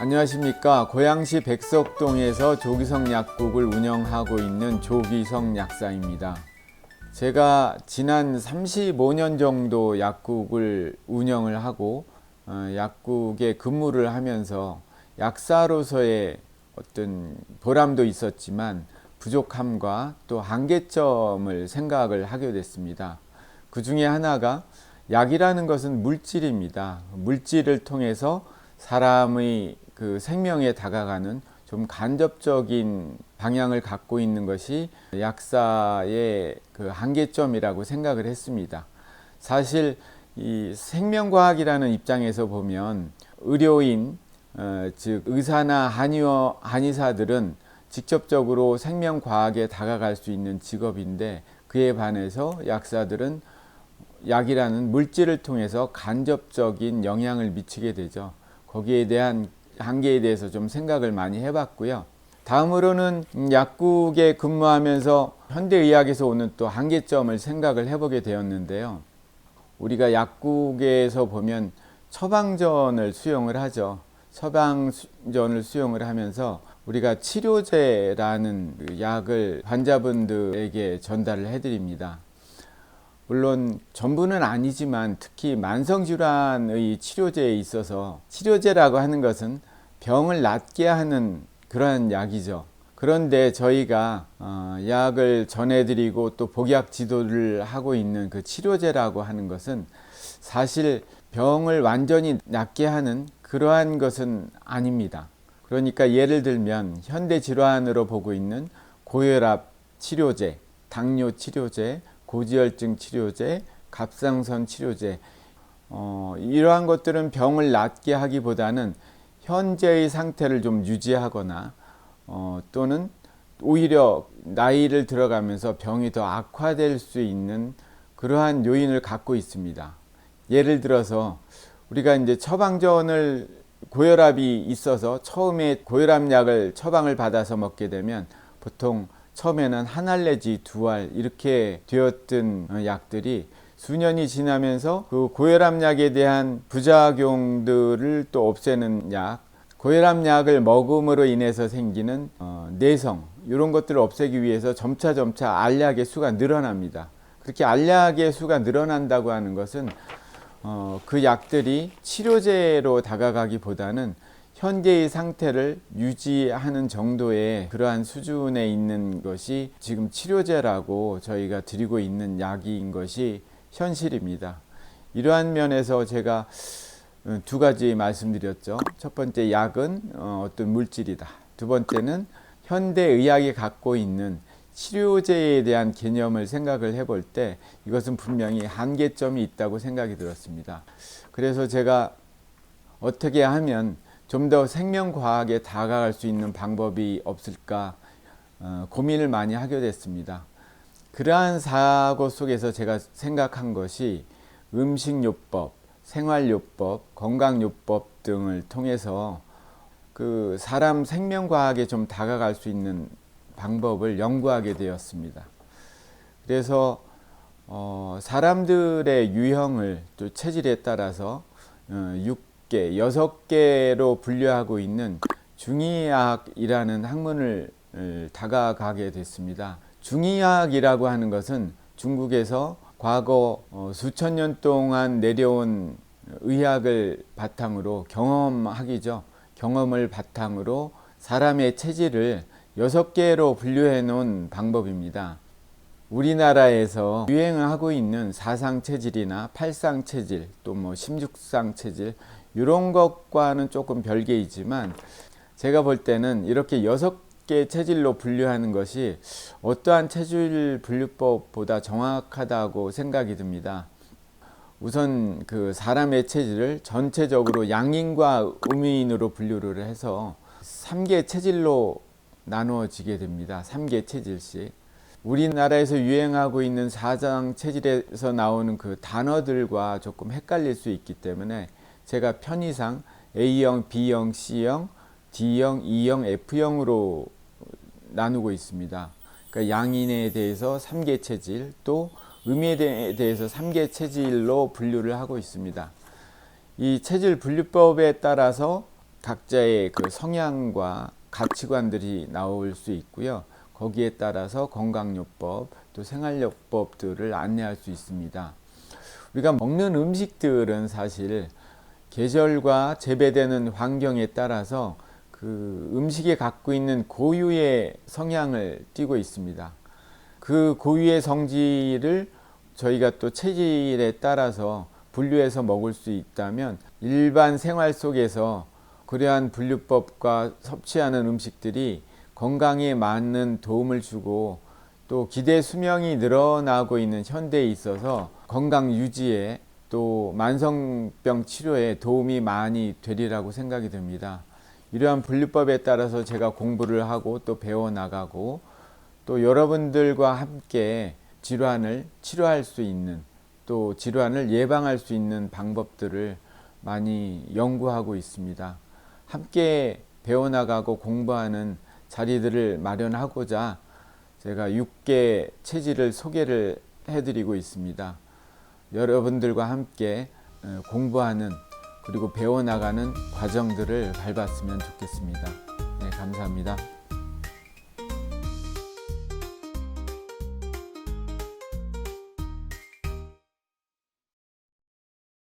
안녕하십니까. 고양시 백석동에서 조기성 약국을 운영하고 있는 조기성 약사입니다. 제가 지난 35년 정도 약국을 운영을 하고 어, 약국에 근무를 하면서 약사로서의 어떤 보람도 있었지만 부족함과 또 한계점을 생각을 하게 됐습니다. 그 중에 하나가 약이라는 것은 물질입니다. 물질을 통해서 사람의 그 생명에 다가가는 좀 간접적인 방향을 갖고 있는 것이 약사의 그 한계점이라고 생각을 했습니다. 사실 이 생명과학이라는 입장에서 보면 의료인, 어, 즉 의사나 한의원, 한의사들은 직접적으로 생명과학에 다가갈 수 있는 직업인데 그에 반해서 약사들은 약이라는 물질을 통해서 간접적인 영향을 미치게 되죠. 거기에 대한 한계에 대해서 좀 생각을 많이 해봤고요. 다음으로는 약국에 근무하면서 현대의학에서 오는 또 한계점을 생각을 해보게 되었는데요. 우리가 약국에서 보면 처방전을 수용을 하죠. 처방전을 수용을 하면서 우리가 치료제라는 그 약을 환자분들에게 전달을 해드립니다. 물론 전부는 아니지만 특히 만성질환의 치료제에 있어서 치료제라고 하는 것은 병을 낫게 하는 그러한 약이죠. 그런데 저희가 어, 약을 전해드리고 또 복약 지도를 하고 있는 그 치료제라고 하는 것은 사실 병을 완전히 낫게 하는 그러한 것은 아닙니다. 그러니까 예를 들면 현대 질환으로 보고 있는 고혈압 치료제, 당뇨 치료제, 고지혈증 치료제, 갑상선 치료제 어, 이러한 것들은 병을 낫게 하기보다는 현재의 상태를 좀 유지하거나 어, 또는 오히려 나이를 들어가면서 병이 더 악화될 수 있는 그러한 요인을 갖고 있습니다. 예를 들어서 우리가 이제 처방전을 고혈압이 있어서 처음에 고혈압 약을 처방을 받아서 먹게 되면 보통 처음에는 한 알 내지 두 알 이렇게 되었던 약들이 수년이 지나면서 그 고혈압 약에 대한 부작용들을 또 없애는 약, 고혈압 약을 먹음으로 인해서 생기는 어, 내성 이런 것들을 없애기 위해서 점차 점차 알약의 수가 늘어납니다. 그렇게 알약의 수가 늘어난다고 하는 것은 어, 그 약들이 치료제로 다가가기보다는 현재의 상태를 유지하는 정도의 그러한 수준에 있는 것이 지금 치료제라고 저희가 드리고 있는 약인 것이 현실입니다. 이러한 면에서 제가 어, 두 가지 말씀드렸죠. 첫 번째 약은 어, 어떤 물질이다. 두 번째는 현대 의학이 갖고 있는 치료제에 대한 개념을 생각을 해볼 때 이것은 분명히 한계점이 있다고 생각이 들었습니다. 그래서 제가 어떻게 하면 좀 더 생명과학에 다가갈 수 있는 방법이 없을까 어, 고민을 많이 하게 됐습니다. 그러한 사고 속에서 제가 생각한 것이 음식요법, 생활요법, 건강요법 등을 통해서 그 사람 생명과학에 좀 다가갈 수 있는 방법을 연구하게 되었습니다. 그래서 어, 사람들의 유형을 또 체질에 따라서 어, 6개, 6개로 분류하고 있는 중의학이라는 학문을 다가가게 됐습니다. 중의학이라고 하는 것은 중국에서 과거 어, 수천 년 동안 내려온 의학을 바탕으로 경험학이죠. 경험을 바탕으로 사람의 체질을 여섯 개로 분류해 놓은 방법입니다. 우리나라에서 유행하고 있는 사상 체질이나 팔상 체질, 또 뭐 심죽상 체질 이런 것과는 조금 별개이지만 제가 볼 때는 이렇게 여섯 개 체질로 분류하는 것이 어떠한 체질 분류법보다 정확하다고 생각이 듭니다. 우선 그 사람의 체질을 전체적으로 양인과 음인으로 분류를 해서 3개 체질로 나누어지게 됩니다. 3개 체질씩. 우리나라에서 유행하고 있는 사장 체질에서 나오는 그 단어들과 조금 헷갈릴 수 있기 때문에 제가 편의상 A형, B형, C형, D형, E형, F형으로 나누고 있습니다. 그러니까 양인에 대해서 3개 체질, 또 음에 대해서 3개 체질로 분류를 하고 있습니다. 이 체질 분류법에 따라서 각자의 그 성향과 가치관들이 나올 수 있고요. 거기에 따라서 건강요법 또 생활요법들을 안내할 수 있습니다. 우리가 먹는 음식들은 사실 계절과 재배되는 환경에 따라서 그 음식에 갖고 있는 고유의 성향을 띠고 있습니다. 그 고유의 성질을 저희가 또 체질에 따라서 분류해서 먹을 수 있다면 일반 생활 속에서 그러한 분류법과 섭취하는 음식들이 건강에 많은 도움을 주고 또 기대 수명이 늘어나고 있는 현대에 있어서 건강 유지에 또 만성병 치료에 도움이 많이 되리라고 생각이 듭니다. 이러한 분류법에 따라서 제가 공부를 하고 또 배워 나가고 또 여러분들과 함께 질환을 치료할 수 있는 또 질환을 예방할 수 있는 방법들을 많이 연구하고 있습니다. 함께 배워나가고 공부하는 자리들을 마련하고자 제가 6개 체질을 소개를 해드리고 있습니다. 여러분들과 함께 어, 공부하는 그리고 배워나가는 과정들을 밟았으면 좋겠습니다. 네, 감사합니다.